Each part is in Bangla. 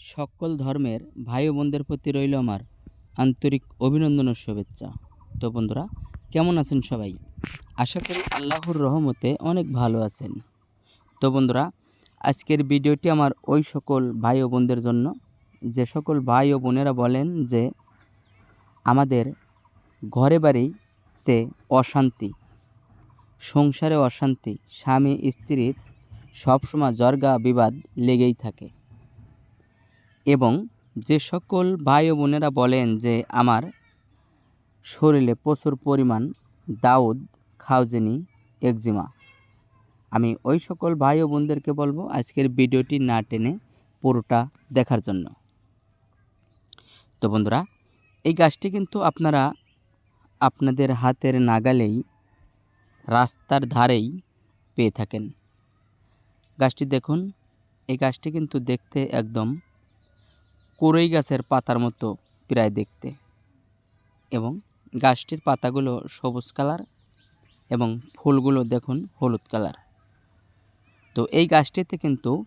সকল ধর্মের ভাই বোনদের প্রতি রইল আমার আন্তরিক অভিনন্দন ও শুভেচ্ছা। তো বন্ধুরা, কেমন আছেন সবাই? আশা করি আল্লাহর রহমতে অনেক ভালো আছেন। তো বন্ধুরা, আজকের ভিডিওটি আমার ওই সকল ভাই ও বোনদের জন্য। যে সকল ভাই ও বোনেরা বলেন যে, আমাদের ঘরে বাড়িতে অশান্তি, সংসারে অশান্তি, স্বামী স্ত্রীর সবসময় জর্গা বিবাদ লেগেই থাকে। এবং যে সকল ভাই বোনেরা বলেন যে আমার শরীরে প্রচুর পরিমাণ দাউদ খাউজেনি একজিমা। আমি ওই সকল ভাই বোনদেরকে বলব আজকের ভিডিওটি না টেনে পুরোটা দেখার জন্য। তো বন্ধুরা, এই গাছটি কিন্তু আপনারা আপনাদের হাতের নাগালেই, রাস্তার ধারেই পেয়ে থাকেন। গাছটি দেখুন, এই গাছটি কিন্তু দেখতে একদম কোরই গাছের পাতার মতো প্রায় দেখতে এবং গাছটির পাতাগুলো সবুজ কালার এবং ফুলগুলো দেখুন হলুদ কালার। তো এই গাছটিতে কিন্তু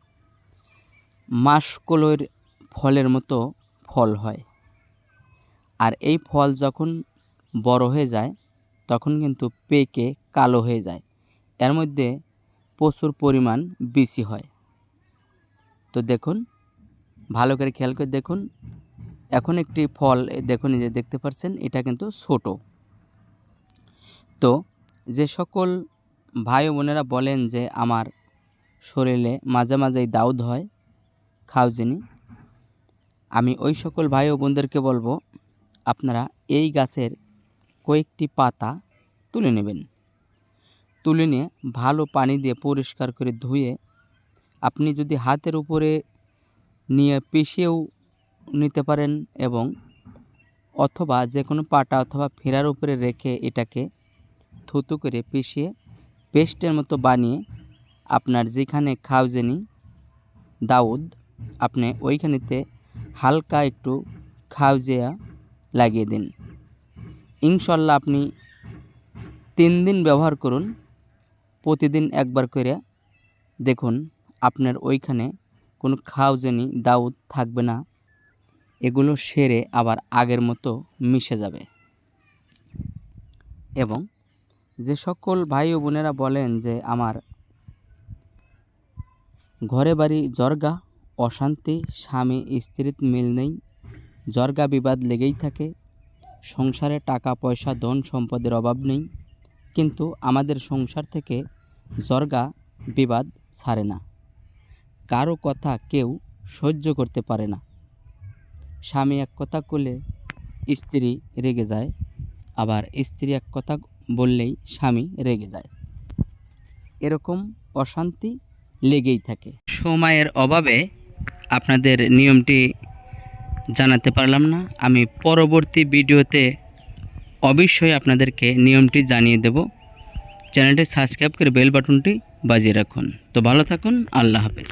মাসকলোর ফলের মতো ফল হয়। আর এই ফল যখন বড় হয়ে যায়, তখন কিন্তু পেকে কালো হয়ে যায়। এর মধ্যে প্রচুর পরিমাণ বিচি হয়। তো দেখুন ভালো করে খেয়াল করে দেখুন। এখন একটি ফল দেখুন যে দেখতে পাচ্ছেন এটা কিন্তু ছোট। তো যে সকল ভাই বোনেরা বলেন যে আমার শরীরে মাঝে মাঝেই দাউদ হয় খাওজিনি আমি ওই সকল ভাই ও বোনদেরকে বলব, আপনারা এই গাছের কয়েকটি পাতা তুলে নেবেন। তুলে নিয়ে ভালো পানি দিয়ে পরিষ্কার করে ধুয়ে, আপনি যদি হাতের উপরে নিয়ে পিষেও নিতে পারেন এবং অথবা যে কোনো পাটা অথবা ফেরার উপরে রেখে এটাকে থুতু করে পিষিয়ে পেস্টের মতো বানিয়ে আপনার যেখানে খাওজেনি দাউদ, আপনি ওইখানেতে হালকা একটু খাওজেয়া লাগিয়ে দিন। ইনশাল্লাহ আপনি তিন দিন ব্যবহার করুন, প্রতিদিন একবার করে দেখুন আপনার ওইখানে কোনো খাওজেনি দাউদ থাকবে না। এগুলো সেরে আবার আগের মতো মিশে যাবে। এবং যে সকল ভাই ও বোনেরা বলেন যে আমার ঘরে বাড়ি জর্গা, অশান্তি, স্বামী স্ত্রীর মিল নেই। জর্গা বিবাদ লেগেই থাকে। সংসারে টাকা, পয়সা, ধন সম্পদের অভাব নেই। কিন্তু আমাদের সংসার থেকে জর্গা বিবাদ ছাড়ে না। কারও কথা কেউ সহ্য করতে পারে না। স্বামী এক কথা করলে স্ত্রী রেগে যায়, আবার স্ত্রী এক কথা বললেই স্বামী রেগে যায়। এরকম অশান্তি লেগেই থাকে। সময়ের অভাবে আপনাদের নিয়মটি জানাতে পারলাম না। আমি পরবর্তী ভিডিওতে অবশ্যই আপনাদেরকে নিয়মটি জানিয়ে দেব। চ্যানেলটি সাবস্ক্রাইব করে বেল বাটনটি বাজিয়ে রাখুন। তো ভালো থাকুন, আল্লাহ হাফেজ।